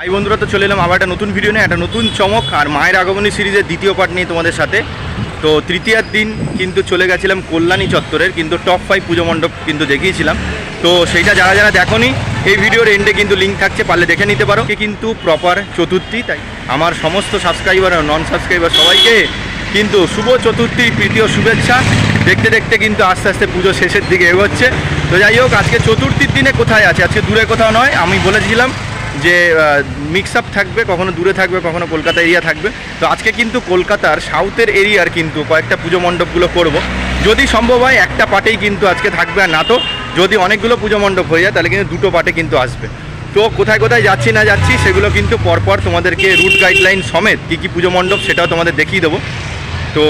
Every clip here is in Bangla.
হাই বন্ধুরা, তো চলে এলাম আবার একটা নতুন ভিডিও নিয়ে, একটা নতুন চমক আর মায়ের আগমনী সিরিজের দ্বিতীয় পার্ট নিয়ে তোমাদের সাথে। তো তৃতীয়ার দিন কিন্তু চলে গেছিলাম কল্যাণী চত্বরের, কিন্তু টপ ফাইভ পুজো মণ্ডপ কিন্তু দেখিয়েছিলাম। তো সেইটা যারা যারা দেখোনি, এই ভিডিওর এন্ডে কিন্তু লিঙ্ক থাকছে, পারলে দেখে নিতে পারো। কিন্তু প্রপার চতুর্থী, তাই আমার সমস্ত সাবস্ক্রাইবার নন সাবস্ক্রাইবার সবাইকে কিন্তু শুভ চতুর্থীর প্রীতি ও শুভেচ্ছা। দেখতে দেখতে কিন্তু আস্তে আস্তে পুজো শেষের দিকে এগোচ্ছে। তো যাই হোক, আজকে চতুর্থীর দিনে কোথায় আছে? আজকে দূরে কোথাও নয়, আমি বলেছিলাম যে মিক্স আপ থাকবে, কখনো দূরে থাকবে, কখনো কলকাতা এরিয়া থাকবে। তো আজকে কিন্তু কলকাতার সাউথের এরিয়ার কিন্তু কয়েকটা পুজো মণ্ডপগুলো করব। যদি সম্ভব হয়, একটা পার্টেই কিন্তু আজকে থাকবে আর না তো। যদি অনেকগুলো পুজো মণ্ডপ হয়ে যায়, তাহলে কিন্তু দুটো পার্টে কিন্তু আসবে। তো কোথায় কোথায় যাচ্ছি, না যাচ্ছি, সেগুলো কিন্তু পরপর তোমাদেরকে রুট গাইডলাইন সমেত কী কী পুজো মণ্ডপ সেটাও তোমাদের দেখিয়ে দেবো। তো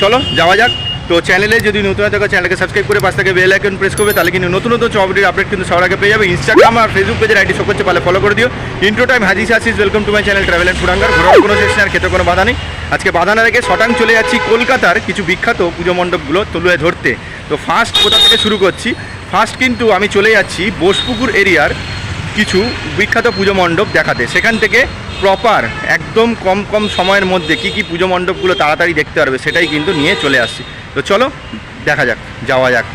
চলো, যাওয়া যাক। তো চ্যানেলে যদি নতুন থাকো চ্যানেলকে সাবস্ক্রাইব করে পাশ থেকে বেল আইকন প্রেস করবে, তাহলে কিন্তু নতুন নতুন চপটির আপডেট কিন্তু সবার আগে পেয়ে যাবে। ইনস্টাগ্রাম আর ফেসবুক পেজের আইডি সব করছে ফলো করে দিও। ইন্ট্রো টাইম হাজি আসিস welcome to my channel travel and কোনো শেষ আর খেতে কোনো বাধা নেই। আজকে বাধা না রেখে শটাং চলে যাচ্ছি কলকাতার কিছু বিখ্যাত পুজো মণ্ডপগুলো তুলে ধরতে। তো ফার্স্ট কোথা থেকে শুরু করছি? ফার্স্ট কিন্তু আমি চলে যাচ্ছি বোসপুকুর এরিয়ার কিছু বিখ্যাত পুজো মণ্ডপ দেখাতে। সেখান থেকে প্রপার একদম কম কম সময়ের মধ্যে কি কি পুজো মণ্ডপগুলো তাড়াতাড়ি দেখতে পারবে সেটাই কিন্তু নিয়ে চলে আসছি। তো চলো দেখা যাক যাওয়া যাক।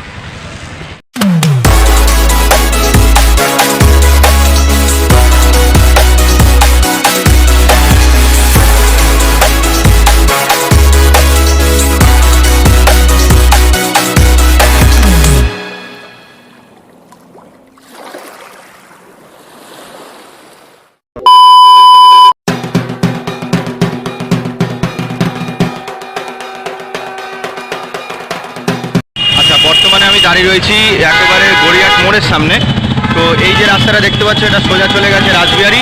এই যে রাস্তাটা দেখতে পাচ্ছ, এটা সোজা চলে গেছে রাসবিহারি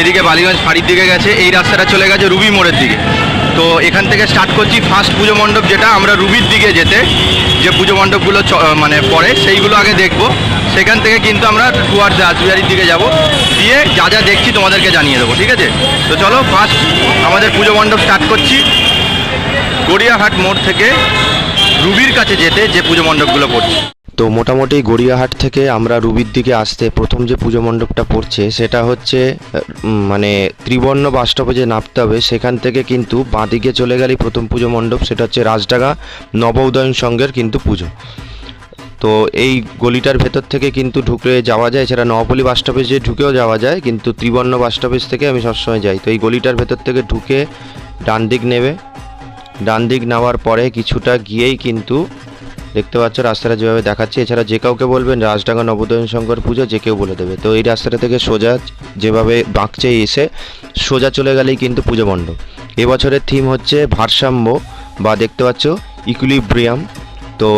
এদিকে বালিগঞ্জ ফাঁড়ির দিকে গেছে, এই রাস্তাটা চলে গেছে রুবি মোড়ের দিকে। তো এখান থেকে স্টার্ট করছি ফার্স্ট পুজো মণ্ডপ, যেটা আমরা রুবির দিকে যেতে, যে পুজো মণ্ডপগুলো মানে পড়ে, সেইগুলো আগে দেখব। সেখান থেকে কিন্তু আমরা টুয়ার্ডস রাসবিহারির দিকে যাব। দিয়ে যা যা দেখছি তোমাদেরকে জানিয়ে দেবো, ঠিক আছে? তো চলো ফার্স্ট আমাদের পুজো মণ্ডপ স্টার্ট করছি। গড়িয়াহাট মোড় থেকে রুবির কাছে যেতে, যে পুজো মণ্ডপগুলো পড়ছে। তো মোটামুটি গড়িয়াহাট থেকে আমরা রুবির দিকে আসতে প্রথম যে পুজো মণ্ডপটা পড়ছে, সেটা হচ্ছে মানে ত্রিবর্ণ বাস স্টপে যে নামতে হবে। সেখান থেকে কিন্তু বাঁদিকে চলে গেলেই প্রথম পুজো মণ্ডপ, সেটা হচ্ছে রাজডাঙ্গা নব উদয়ন সঙ্গের কিন্তু পুজো। তো এই গলিটার ভেতর থেকে কিন্তু ঢুকে যাওয়া যায় সেটা নবপল্লী বাস স্টপেজ যে ঢুকেও যাওয়া যায়, কিন্তু ত্রিবর্ণ বাস স্টপেজ থেকে আমি সবসময় যাই। তো এই গলিটার ভেতর থেকে ঢুকে ডান দিক নেবে। ডান দিক নেওয়ার পরে কিছুটা গিয়েই কিন্তু দেখতে পাচ্ছ, রাস্তাটা যেভাবে দেখাচ্ছে, এছাড়া যে কাউকে বলবেন, রাজডাঙ্গা নবোদয়ন শঙ্কর পুজো, যে কেউ বলে দেবে। তো এই রাস্তাটা থেকে সোজা যেভাবে বাঁকছে এসে সোজা চলে গেলেই কিন্তু পুজো মণ্ডপ। এবছরের থিম হচ্ছে ভারসাম্য বা দেখতে পাচ্ছ ইকুইলিব্রিয়াম তো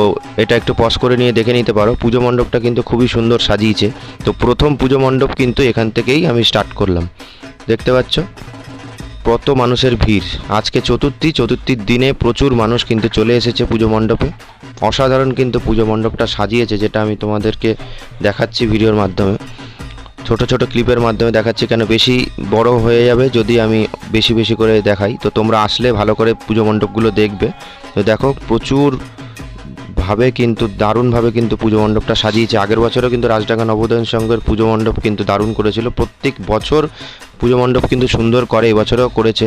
এটা একটু পজ করে নিয়ে দেখে নিতে পারো। পুজো মণ্ডপটা কিন্তু খুবই সুন্দর সাজিয়েছে। তো প্রথম পুজো মণ্ডপ কিন্তু এখান থেকেই আমি স্টার্ট করলাম। দেখতে পাচ্ছ, কত মানুষের ভিড়। আজকে চতুর্থী, চতুর্থীর দিনে প্রচুর মানুষ কিন্তু চলে এসেছে পুজো মণ্ডপে। অসাধারণ কিন্তু পুজো মণ্ডপটা সাজিয়েছে, যেটা আমি তোমাদেরকে দেখাচ্ছি ভিডিওর মাধ্যমে। ছোট ছোট ক্লিপের মাধ্যমে দেখাচ্ছি কেন বেশি বড় হয়ে যাবে যদি আমি বেশি বেশি করে দেখাই। তো তোমরা আসলে ভালো করে পুজো মণ্ডপগুলো দেখবে। তো দেখো, প্রচুর ভাবে কিন্তু দারুণভাবে কিন্তু পুজো মণ্ডপটা সাজিয়েছে। আগের বছরও কিন্তু রাজডাঙ্গা নবোদয়ন সংঘের পুজো মণ্ডপ কিন্তু দারুণ করেছিল। প্রত্যেক বছর পুজো মণ্ডপ কিন্তু সুন্দর করে, এবছরও করেছে।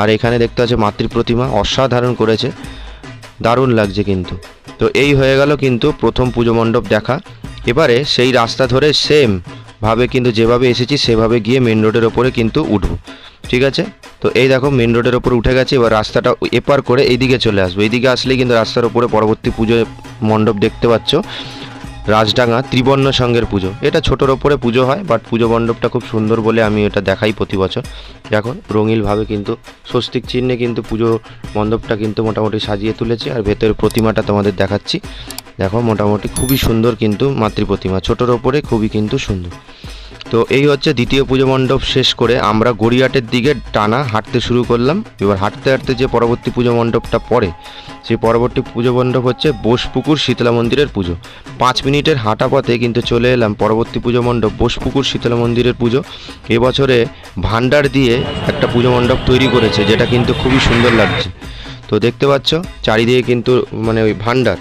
আর এখানে দেখতে আছে মাতৃ প্রতিমা, অসাধারণ করেছে। দারুণ লাগছে কিন্তু। তো এই হয়ে গেল কিন্তু প্রথম পুজো মণ্ডপ দেখা। এবারে সেই রাস্তা ধরে সেম ভাবে কিন্তু যেভাবে এসেছি, সেভাবে গিয়ে মেন রোডের ওপরে কিন্তু উঠব। ঠিক আছে? তো এই দেখো মেন রোডের ওপর উঠে গেছে, এবার রাস্তাটা এপার করে এইদিকে চলে আসব। এইদিকে আসলেই কিন্তু রাস্তার ওপরে পরবর্তী পুজো মণ্ডপ দেখতে পাচ্ছ। রাজডাঙ্গা ত্রিবর্ণ সঙ্গের পুজো। এটা ছোটোর ওপরে পুজো হয় বাট পুজো মণ্ডপটা খুব সুন্দর বলে আমি এটা দেখাই প্রতি বছর। দেখো রঙিলভাবে কিন্তু স্বস্তিক চিহ্নে কিন্তু পুজো মণ্ডপটা কিন্তু মোটামুটি সাজিয়ে তুলেছে, আর ভেতরের প্রতিমাটা তোমাদের দেখাচ্ছি। দেখো, মোটামুটি খুবই সুন্দর কিন্তু মাতৃ প্রতিমা ছোটোর ওপরে খুবই কিন্তু সুন্দর। তো এই হচ্ছে দ্বিতীয় পুজো মণ্ডপ শেষ করে আমরা গড়িয়াটের দিকে টানা হাঁটতে শুরু করলাম। এবার হাঁটতে হাঁটতে যে পরবর্তী পুজো মণ্ডপটা পড়ে সেই পরবর্তী পুজো মণ্ডপ হচ্ছে বোসপুকুর শীতলা মন্দিরের পুজো। পাঁচ মিনিটের হাঁটা পথে কিন্তু চলে এলাম পরবর্তী পুজো মণ্ডপ, বোসপুকুর শীতলা মন্দিরের পুজো। এবছরে ভান্ডার দিয়ে একটা পুজো মণ্ডপ তৈরি করেছে, যেটা কিন্তু খুবই সুন্দর লাগছে। তো দেখতে পাচ্ছ, চারিদিকে কিন্তু মানে ওই ভান্ডার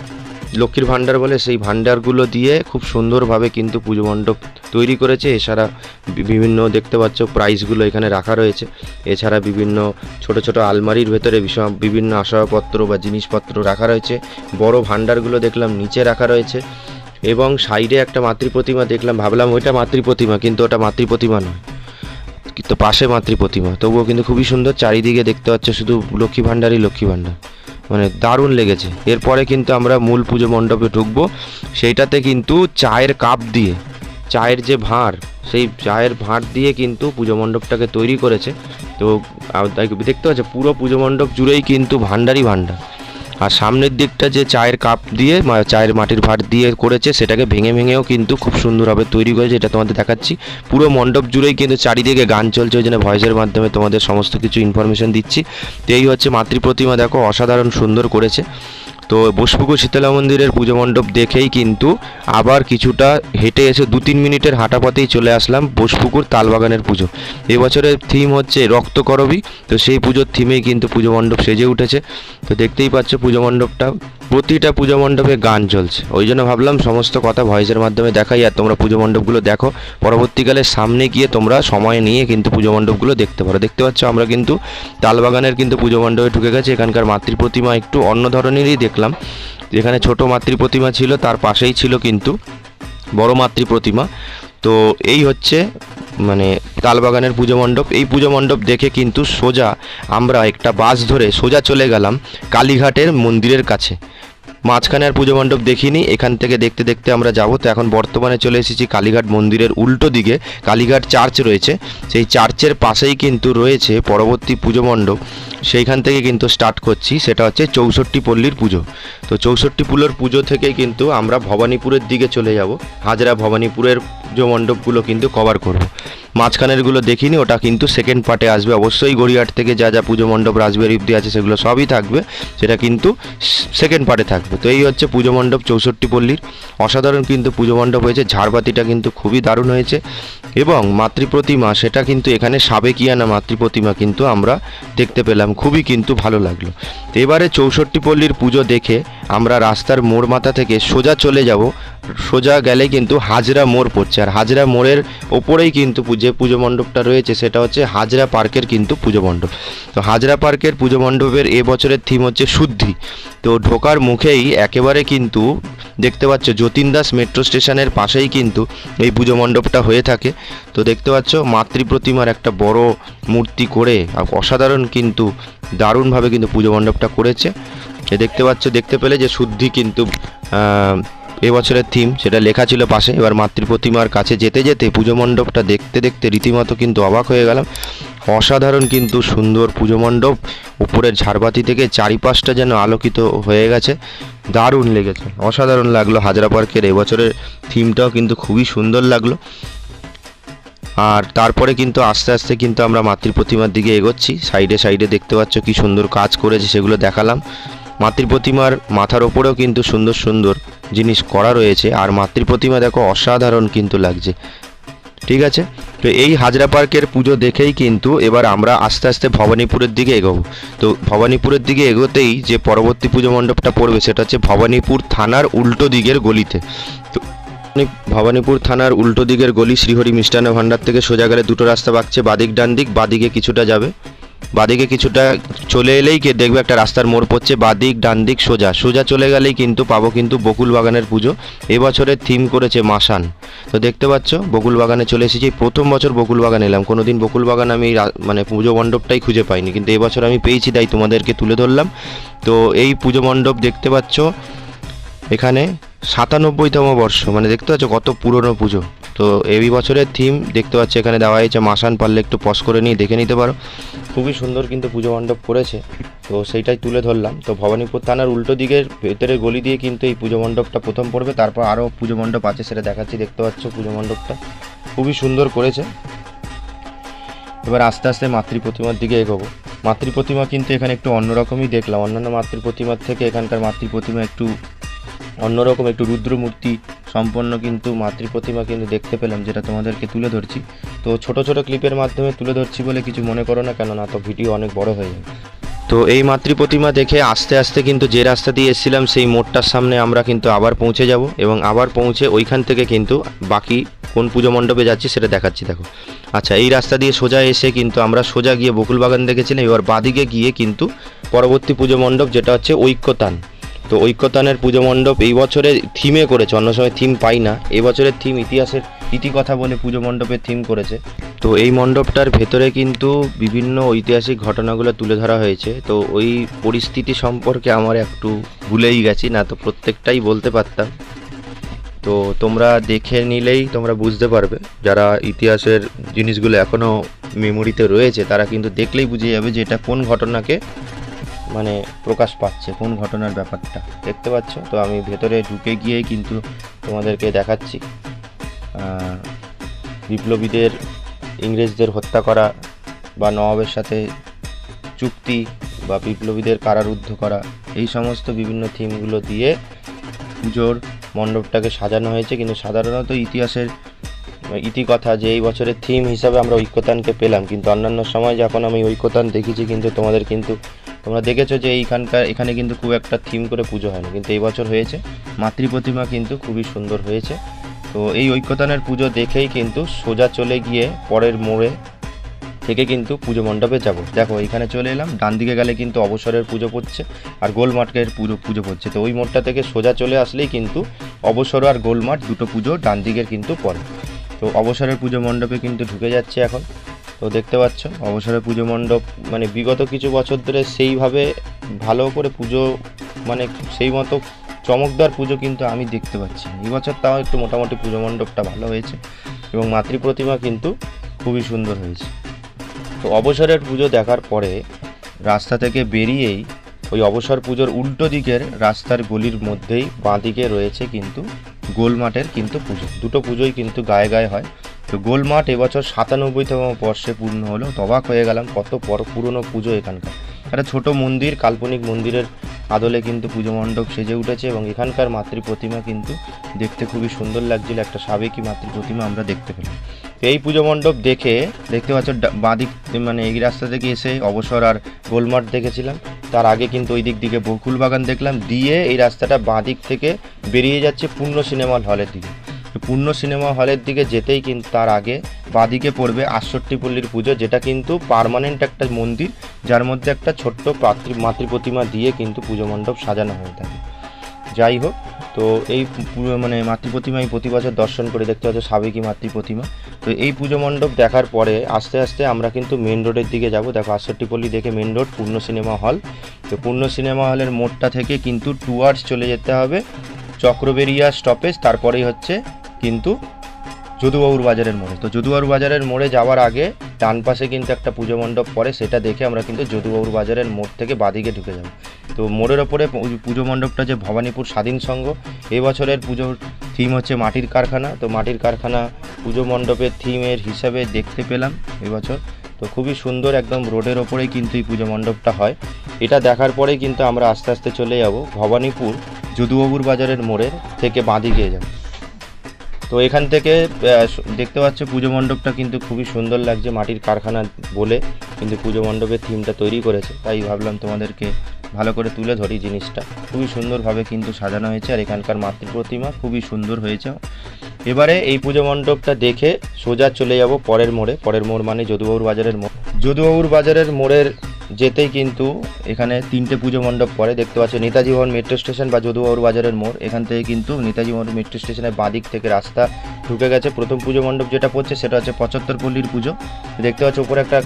লক্ষ্মীর ভাণ্ডার বলে সেই ভাণ্ডারগুলো দিয়ে খুব সুন্দরভাবে কিন্তু পুজো মণ্ডপ তৈরি করেছে। এছাড়া বিভিন্ন দেখতে পাচ্ছ প্রাইসগুলো এখানে রাখা রয়েছে। এছাড়া বিভিন্ন ছোট ছোট আলমারির ভেতরে বিভিন্ন আসবাবপত্র বা জিনিসপত্র রাখা রয়েছে। বড় ভাণ্ডারগুলো দেখলাম নিচে রাখা রয়েছে এবং সাইডে একটা মাতৃ প্রতিমা দেখলাম। ভাবলাম ওইটা মাতৃ প্রতিমা কিন্তু ওটা মাতৃ প্রতিমা নয়। কিন্তু পাশে মাতৃ প্রতিমা তবুও কিন্তু খুবই সুন্দর। চারিদিকে দেখতে পাচ্ছ শুধু লক্ষ্মী ভাণ্ডারই লক্ষ্মী ভাণ্ডার। মানে দারুণ লেগেছে। এরপরে কিন্তু আমরা মূল পুজো মণ্ডপে ঢুকবো। সেইটাতে কিন্তু চায়ের কাপ দিয়ে, চায়ের যে ভাঁড়, সেই চায়ের ভাঁড় দিয়ে কিন্তু পুজো মণ্ডপটাকে তৈরি করেছে। তো দেখতে পাচ্ছে, পুরো পুজো মণ্ডপ জুড়েই কিন্তু ভাণ্ডারই ভাণ্ডার। আর সামনের দিকটা যে চায়ের কাপ দিয়ে চায়ের মাটির ভাট দিয়ে করেছে, সেটাকে ভেঙে ভেঙেও কিন্তু খুব সুন্দরভাবে তৈরি করেছে এটা তোমাদের দেখাচ্ছি। পুরো মণ্ডপ জুড়েই কিন্তু চারিদিকে গান চলছে, ওই জন্য ভয়েসের মাধ্যমে তোমাদের সমস্ত কিছু ইনফরমেশন দিচ্ছি। তো এই হচ্ছে মাতৃ প্রতিমা, দেখো, অসাধারণ সুন্দর করেছে। তো বসপুকুর শীতলা মন্দিরের পুজো মণ্ডপ দেখেই কিন্তু আবার কিছুটা হেঁটে এসে দু তিন মিনিটের হাঁটাপাতেই চলে আসলাম বসপুকুর তালবাগানের পুজো। এবছরের থিম হচ্ছে রক্তকরবী, তো সেই পুজোর থিমেই কিন্তু পুজো মণ্ডপ সেজে উঠেছে। তো দেখতেই পাচ্ছ পুজো মণ্ডপটা প্রতিটা পুজো মণ্ডপে গান চলছে। ওই জন্য ভাবলাম সমস্ত কথা ভয়েসের মাধ্যমে দেখাই আর তোমরা পুজো মণ্ডপগুলো দেখো। পরবর্তীকালে সামনে গিয়ে তোমরা সময় নিয়ে কিন্তু পুজো মণ্ডপগুলো দেখতে পারো। দেখতে পাচ্ছ আমরা কিন্তু তালবাগানের কিন্তু পুজো মণ্ডপে ঢুকে গেছে। এখানকার মাতৃ প্রতিমা একটু অন্য ধরনেরই দেখলাম। যেখানে ছোট মাতৃ প্রতিমা ছিল, তার পাশেই ছিল কিন্তু বড় মাতৃ প্রতিমা। তো এই হচ্ছে মানে তালবাগানের পুজো মণ্ডপ। এই পুজো মণ্ডপ দেখে কিন্তু সোজা আমরা একটা বাস ধরে সোজা চলে গেলাম কালীঘাটের মন্দিরের কাছে। মাঝখানে আর পুজো মণ্ডপ দেখিনি, এখান থেকে দেখতে দেখতে আমরা যাব। তো এখন বর্তমানে চলে এসেছি কালীঘাট মন্দিরের উল্টো দিকে, কালীঘাট চার্চ রয়েছে। সেই চার্চের পাশেই কিন্তু রয়েছে পরবর্তী পুজো মণ্ডপ। সেইখান থেকে কিন্তু স্টার্ট করছি, সেটা হচ্ছে চৌষট্টি পল্লীর পুজো। তো চৌষট্টি পুলোর পুজো থেকেই কিন্তু আমরা ভবানীপুরের দিকে চলে যাব। হাজরা ভবানীপুরের পুজো মণ্ডপগুলো কিন্তু কভার করব। মাঝখানেরগুলো দেখিনি, ওটা কিন্তু সেকেন্ড পার্টে আসবে। অবশ্যই গড়িয়াহাট থেকে যা যা পুজো মণ্ডপ, রাজবাড়ি অব্দি আছে, সেগুলো সবই থাকবে। সেটা কিন্তু সেকেন্ড পার্টে থাকবে। তো এই হচ্ছে পুজো মণ্ডপ চৌষট্টি পল্লীর। অসাধারণ কিন্তু পুজো মণ্ডপ হয়েছে। ঝাড়বাতিটা কিন্তু খুবই দারুণ হয়েছে। এবং মাতৃপ্রতিমা, সেটা কিন্তু এখানে সাবেকিয়ানা মাতৃপ্রতিমা কিন্তু আমরা দেখতে পেলাম। খুবই কিন্তু ভালো লাগল। এবারে চৌষট্টি পল্লীর পুজো দেখে আমরা রাস্তার মোড় মাথা থেকে সোজা চলে যাব সোজা গেলে কিন্তু হাজরা মোড় পড়ছে। আর হাজরা মোড়ের ওপরেই কিন্তু যে পুজো মণ্ডপটা রয়েছে, সেটা হচ্ছে হাজরা পার্কের কিন্তু পুজো মণ্ডপ। তো হাজরা পার্কের পুজো মণ্ডপের এ বছরের থিম হচ্ছে শুদ্ধি। তো ঢোকার মুখেই একেবারে কিন্তু দেখতে পাচ্ছ যতীন দাস মেট্রো স্টেশনের পাশেই কিন্তু এই পুজো মণ্ডপটা হয়ে থাকে। তো দেখতে পাচ্ছ মাতৃ প্রতিমার একটা বড় মূর্তি করে অসাধারণ কিন্তু দারুণভাবে কিন্তু পুজো মণ্ডপটা করেছে। দেখতে পাচ্ছ, দেখতে পেলে যে শুদ্ধি কিন্তু এবছরের থিম সেটা লেখা ছিল পাশে। এবার মাতৃ প্রতিমার কাছে যেতে যেতে পুজো মণ্ডপটা দেখতে দেখতে রীতিমতো কিন্তু অবাক হয়ে গেলাম। অসাধারণ কিন্তু সুন্দর পুজো মণ্ডপ। উপরের ঝাড়বাতি থেকে চারিপাশটা যেন আলোকিত হয়ে গেছে। দারুণ লেগেছে। অসাধারণ লাগল হাজরা পার্কের এবছরের থিমটাও কিন্তু খুবই সুন্দর লাগল। আর তারপরে কিন্তু আস্তে আস্তে কিন্তু আমরা মাতৃ প্রতিমার দিকে এগোচ্ছি। সাইডে সাইডে দেখতে পাচ্ছ কি সুন্দর কাজ করেছে সেগুলো দেখালাম। মাতৃ প্রতিমার মাথার ওপরেও কিন্তু সুন্দর সুন্দর জিনিস করা রয়েছে, আর মাতৃ প্রতিমা দেখো অসাধারণ কিন্তু লাগছে। ঠিক আছে? তো এই হাজরা পার্কের পুজো দেখেই কিন্তু এবার আমরা আস্তে আস্তে ভবানীপুরের দিকে এগোবো। তো ভবানীপুরের দিকে এগোতেই যে পরবর্তী পুজো মণ্ডপটা পড়বে সেটা হচ্ছে ভবানীপুর থানার উল্টো দিকের গলিতে। তো ভবানীপুর থানার উল্টো দিকের গলি শ্রীহরি মিষ্টান্ন ভাণ্ডার থেকে সোজা গেলে দুটো রাস্তা বাঁকছে, বাদিক ডান দিক, বাদিকে কিছুটা যাবে। বাদিকে কিছুটা চলে এলেই কে দেখবে একটা রাস্তার মোড় পড়ছে, বাদিক ডান দিক সোজা। সোজা চলে গেলেই কিন্তু পাবো কিন্তু বকুল বাগানের পুজো। এবছরের থিম করেছে মাসান তো দেখতে পাচ্ছ বকুল বাগানে চলে এসেছি। প্রথম বছর বকুল বাগান এলাম। কোনোদিন বকুল বাগান আমি মানে পুজো মণ্ডপটাই খুঁজে পাইনি। কিন্তু এবছর আমি পেয়েছি, তাই তোমাদেরকে তুলে ধরলাম। তো এই পুজো মণ্ডপ দেখতে পাচ্ছ, এখানে সাতানব্বইতম বর্ষ। মানে দেখতে পাচ্ছ কত পুরনো পুজো। তো এই বছরের থিম দেখতে পাচ্ছি এখানে দেওয়া হয়েছে, মাসান পারলে একটু পজ করে নিয়ে দেখে নিতে পারো। খুবই সুন্দর কিন্তু পুজো মণ্ডপ করেছে, তো সেইটাই তুলে ধরলাম। তো ভবানীপুর থানার উল্টো দিকের ভেতরের গলি দিয়ে কিন্তু এই পুজো মণ্ডপটা প্রথম পড়বে, তারপর আরও পুজো মণ্ডপ আছে সেটা দেখাচ্ছি, দেখতে পাচ্ছ পুজো মণ্ডপটা। খুবই সুন্দর করেছে। এবার আস্তে আস্তে মাতৃ প্রতিমার দিকে এগোবো। মাতৃ প্রতিমা কিন্তু এখানে একটু অন্যরকমই দেখলাম। অন্যান্য মাতৃ প্রতিমার থেকে এখানকার মাতৃ প্রতিমা একটু অন্যরকম, একটু রুদ্র মূর্তি সম্পন্ন কিন্তু মাতৃ প্রতিমা কিন্তু দেখতে পেলাম, যেটা তোমাদেরকে তুলে ধরছি। তো ছোট ছোট ক্লিপের মাধ্যমে তুলে ধরছি বলে কিছু মনে করো না কেন না তো ভিডিও অনেক বড় হয়ে যাবে। তো এই মাতৃ প্রতিমা দেখে আস্তে আস্তে কিন্তু যে রাস্তা দিয়ে এসেছিলাম, সেই মোড়টার সামনে আমরা কিন্তু আবার পৌঁছে যাব এবং আবার পৌঁছে ওইখান থেকে কিন্তু বাকি কোন পুজো মণ্ডপে যাচ্ছি সেটা দেখাচ্ছি, দেখো। আচ্ছা এই রাস্তা দিয়ে সোজা এসে কিন্তু আমরা সোজা গিয়ে বকুল বাগান দেখেছিলাম, এবার বাদিকে গিয়ে কিন্তু পরবর্তী পুজো মণ্ডপ, যেটা হচ্ছে ঐক্যতান। তো ঐক্যতানের পুজো মণ্ডপ এই বছরে থিমে করেছে, অন্য সময় থিম পাই না। এই বছরের থিম ইতিহাসের ইতিকথা বলে পুজো মণ্ডপের থিম করেছে। তো এই মণ্ডপটার ভেতরে কিন্তু বিভিন্ন ঐতিহাসিক ঘটনাগুলো তুলে ধরা হয়েছে। তো ওই পরিস্থিতি সম্পর্কে আমার একটু ভুলেই গেছি, না তো প্রত্যেকটাই বলতে পারতাম। তো তোমরা দেখে নিলেই তোমরা বুঝতে পারবে, যারা ইতিহাসের জিনিসগুলো এখনও মেমোরিতে রয়েছে, তারা কিন্তু দেখলেই বুঝে যাবে যে এটা কোন ঘটনাকে মানে প্রকাশ পাচ্ছে কোন ঘটনার ব্যাপারটা। দেখতে পাচ্ছ? তো আমি ভেতরে ঢুকে গিয়েই কিন্তু তোমাদেরকে দেখাচ্ছি। বিপ্লবীদের, ইংরেজদের হত্যা করা বা নবাবের সাথে চুক্তি বা বিপ্লবীদের কারারুদ্ধ করা, এই সমস্ত বিভিন্ন থিমগুলো দিয়ে পুজোর মণ্ডপটাকে সাজানো হয়েছে। কিন্তু সাধারণত ইতিহাসের, ইতিকথা যে এই বছরের থিম হিসাবে আমরা ঐক্যতানকে পেলাম। কিন্তু অন্যান্য সময় যখন আমি ঐক্যতান দেখেছি কিন্তু তোমাদের কিন্তু তোমরা দেখেছ যে এইখানকার, এখানে কিন্তু খুব একটা থিম করে পুজো হয়নি, কিন্তু এই বছর হয়েছে। মাতৃ প্রতিমা কিন্তু খুবই সুন্দর হয়েছে। তো এই ঐক্যতানের পুজো দেখেই কিন্তু সোজা চলে গিয়ে পরের মোড়ে থেকে কিন্তু পুজো মণ্ডপে যাব। দেখো এখানে চলে এলাম, ডান দিকে গেলে কিন্তু অবসরের পুজো পড়ছে আর গোলমাঠের পুজো পুজো পড়ছে। তো ওই মোড়টা থেকে সোজা চলে আসলেই কিন্তু অবসর আর গোলমাঠ দুটো পুজো ডান দিকের কিন্তু পড়ে তো অবসরের পুজো মণ্ডপে কিন্তু ঢুকে যাচ্ছে এখন। তো দেখতে পাচ্ছ অবসরের পুজো মণ্ডপ মানে বিগত কিছু বছর ধরে সেইভাবে ভালো করে পুজো মানে সেই মতো চমকদার পুজো কিন্তু আমি দেখতে পাচ্ছি এবছর তাও একটু মোটামুটি পুজো মণ্ডপটা ভালো হয়েছে এবং মাতৃ প্রতিমা কিন্তু খুবই সুন্দর হয়েছে। তো অবসরের পুজো দেখার পরে রাস্তা থেকে বেরিয়েই ওই অবসর পুজোর উল্টো দিকের রাস্তার গলির মধ্যেই বাঁ দিকে রয়েছে কিন্তু গোলমাঠের কিন্তু পুজো। দুটো পুজোই কিন্তু গায়ে গায়ে হয়। তো গোলমাঠ এবছর সাতানব্বইতম বর্ষে পূর্ণ হলো। তবাক হয়ে গেলাম কত বড় পুরনো পুজো এখানকার। একটা ছোট মন্দির, কাল্পনিক মন্দিরের আদলে কিন্তু পুজো মণ্ডপ সেজে উঠেছে এবং এখানকার মাতৃ প্রতিমা কিন্তু দেখতে খুবই সুন্দর লাগছিল। একটা সাবেকি মাতৃ প্রতিমা আমরা দেখতে পেলাম। এই পুজো মণ্ডপ দেখে দেখতে পাচ্ছ বাঁদিক মানে এই রাস্তা থেকে এসে অবসর আর গোলমাঠ দেখেছিলাম। তার আগে কিন্তু ওই দিক দিকে বকুল বাগান দেখলাম, দিয়ে এই রাস্তাটা বাঁদিক থেকে বেরিয়ে যাচ্ছে পূর্ণ সিনেমা হলের দিকে। পূর্ণ সিনেমা হলের দিকে যেতেই কিন্তু তার আগে বাঁদিকে পড়বে আটষট্টি পল্লীর পুজো, যেটা কিন্তু পার্মানেন্ট একটা মন্দির, যার মধ্যে একটা ছোট্ট পাত্রী মাতৃ প্রতিমা দিয়ে কিন্তু পুজো মণ্ডপ সাজানো হয়ে থাকে। যাই হোক, তো এই মানে মাতৃ প্রতিমা আমি প্রতি বছর দর্শন করে দেখতে পাচ্ছ সাবেকি মাতৃ প্রতিমা। তো এই পুজো মণ্ডপ দেখার পরে আস্তে আস্তে আমরা কিন্তু মেন রোডের দিকে যাব। দেখো আটষট্টিপল্লী দেখে মেন রোড পূর্ণ সিনেমা হল তো পূর্ণ সিনেমা হলের মোড়টা থেকে কিন্তু টুয়ার্ডস চলে যেতে হবে চক্রবেরিয়া স্টপেজ তারপরেই হচ্ছে কিন্তু যদুবাবুর বাজারের মোড়ে। তো যদুবাবুর বাজারের মোড়ে যাওয়ার আগে ডান পাশে কিন্তু একটা পুজো মণ্ডপ পড়ে, সেটা দেখে আমরা কিন্তু যদুবাবুর বাজারের মোড় থেকে বাদিকে ঢুকে যাব। তো মোড়ের ওপরে পুজো মণ্ডপটা যে ভবানীপুর স্বাধীন সংঘ, এবছরের বছরের পুজোর থিম হচ্ছে মাটির কারখানা। তো মাটির কারখানা পুজো মণ্ডপের থিমের হিসাবে দেখতে পেলাম এবছর। তো খুবই সুন্দর একদম রোডের ওপরেই কিন্তু এই পুজো মণ্ডপটা হয়। এটা দেখার পরেই কিন্তু আমরা আস্তে আস্তে চলে যাব ভবানীপুর যদুবাবুর বাজারের মোড়ের থেকে বাঁদিকে যাব। তো এখান থেকে দেখতে পাচ্ছ পুজো মণ্ডপটা কিন্তু খুবই সুন্দর লাগছে মাটির কারখানা বলে। কিন্তু পুজো মণ্ডপের থিমটা তৈরি করেছে। তাই ভাবলাম তোমাদেরকে ভালো করে তুলে ধরি জিনিসটা। খুবই সুন্দরভাবে কিন্তু সাজানো হয়েছে আর এখানকার মাতৃ প্রতিমা খুবই সুন্দর হয়েছে। এবারে এই পুজো মণ্ডপটা দেখে সোজা চলে যাব পরের মোড়ে। পরের মোড় মানে যদুবাবুর বাজারের মোড়। যদুবাবুর বাজারের মোড়ের যেতেই কিন্তু এখানে তিনটে পুজো মণ্ডপ পরে দেখতে পাচ্ছ নেতাজি ভবন মেট্রো স্টেশন বা যদুবাবুর বাজারের মোড়। এখান থেকে কিন্তু নেতাজি ভবন মেট্রো স্টেশনের বাঁদিক থেকে রাস্তা ঢুকে গেছে। প্রথম পুজো মণ্ডপ যেটা পড়ছে সেটা হচ্ছে পঁচাত্তর পল্লীর পুজো। দেখতে পাচ্ছ উপরে একটা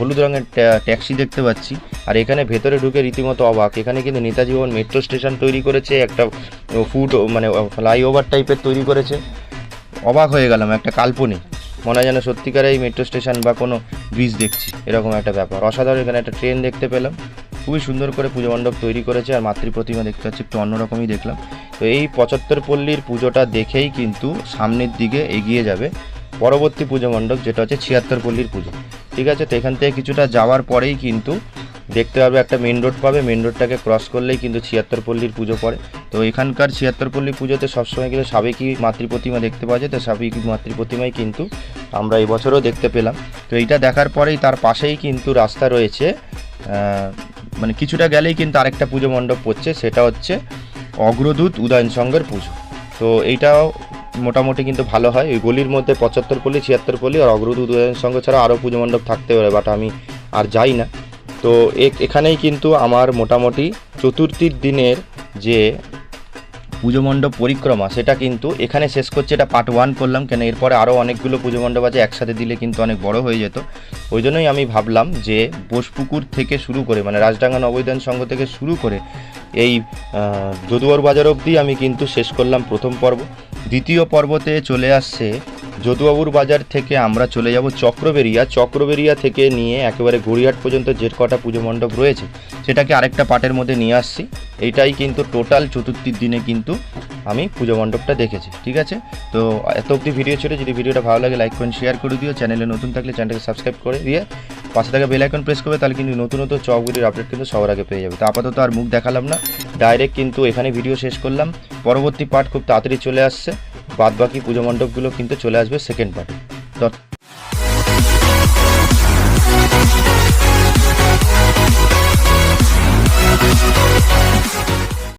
হলুদ রঙের ট্যা- ট্যাক্সি দেখতে পাচ্ছি। আর এখানে ভেতরে ঢুকে রীতিমতো অবাক। এখানে কিন্তু নেতাজি ভবন মেট্রো স্টেশন তৈরি করেছে, একটা ফুট মানে ফ্লাইওভার টাইপের তৈরি করেছে। অবাক হয়ে গেলাম, একটা কাল্পনিক। মনে হয় যেন সত্যিকার এই মেট্রো স্টেশন বা কোনো ব্রিজ দেখছি। এরকম একটা ব্যাপার। অসাধারণ এখানে একটা ট্রেন দেখতে পেলাম। খুবই সুন্দর করে পুজো মণ্ডপ তৈরি করেছে আর মাতৃ প্রতিমা দেখতে পাচ্ছি, একটু অন্যরকমই দেখলাম। তো এই পঁচাত্তর পল্লীর পুজোটা দেখেই কিন্তু সামনের দিকে এগিয়ে যাবে। পরবর্তী পুজো মণ্ডপ, যেটা হচ্ছে ছিয়াত্তর পল্লীর পুজো। ঠিক আছে, তো এখান থেকে কিছুটা যাওয়ার পরেই কিন্তু দেখতে পারবে একটা মেন রোড পাবে। মেন রোডটাকে ক্রস করলেই কিন্তু ছিয়াত্তর পল্লীর পুজো পড়ে। তো এখানকার ছিয়াত্তর পল্লী পুজোতে সবসময় কিন্তু সাবেকি মাতৃ প্রতিমা দেখতে পাওয়া যায়। তো সাবেকি মাতৃ প্রতিমাই কিন্তু আমরা এবছরও দেখতে পেলাম। তো এইটা দেখার পরেই তার পাশেই কিন্তু রাস্তা রয়েছে মানে কিছুটা গেলেই কিন্তু আরেকটা পুজো মণ্ডপ পড়ছে। সেটা হচ্ছে অগ্রদূত উদয়ন পুজো। তো এইটাও মোটামুটি কিন্তু ভালো হয়। ওই গলির মধ্যে পঁচাত্তর পল্লি ছিয়াত্তর পল্লি আর অগ্রদূত সঙ্গে ছাড়া আরও পুজো মণ্ডপ থাকতে পারে বাট আমি আর যাই না। তো এখানেই কিন্তু আমার মোটামুটি চতুর্থীর দিনের যে পুজো মণ্ডপ পরিক্রমা, সেটা কিন্তু এখানে শেষ করছে, এটা পার্ট ওয়ান করলাম, কেন এরপরে আরও অনেকগুলো পুজো মণ্ডপ আছে, একসাথে দিলে কিন্তু অনেক বড় হয়ে যেত। ওই জন্যই আমি ভাবলাম যে বোসপুকুর থেকে শুরু করে মানে রাজডাঙ্গা নবৈদান সংঘ থেকে শুরু করে এই যদুয়ার বাজার অবধি আমি কিন্তু শেষ করলাম প্রথম পর্ব। দ্বিতীয় পর্বতে চলে আসছে যদুবাবুর বাজার থেকে আমরা চলে যাব চক্রবেরিয়া। চক্রবেরিয়া থেকে নিয়ে একেবারে গড়িয়াহাট পর্যন্ত যে কটা পুজো মণ্ডপ রয়েছে। সেটাকে আরেকটা পার্টের মধ্যে নিয়ে আসছি। এইটাই কিন্তু টোটাল চতুর্থীর দিনে কিন্তু আমি পুজো মণ্ডপটা দেখেছি, ঠিক আছে? তো এত অবধি ভিডিও ছিল। যদি ভিডিওটা ভালো লাগে লাইক করুন শেয়ার করে দিও। চ্যানেলে নতুন থাকলে চ্যানেলটাকে সাবস্ক্রাইব করে দিয়ে পাশে থাকা বেল আইকন প্রেস করবে, তাহলে কিন্তু নতুন নতুন চকগুলির আপডেট কিন্তু সবার আগে পেয়ে যাবে। তো আপাতত আর মুখ দেখালাম না। ডাইরেক্ট কিন্তু এখানে ভিডিও শেষ করলাম। পরবর্তী পার্ট খুব তাড়াতাড়ি চলে আসছে। বাদ বাকি পুজো মণ্ডপগুলো কিন্তু চলে আসবে সেকেন্ড পার্টি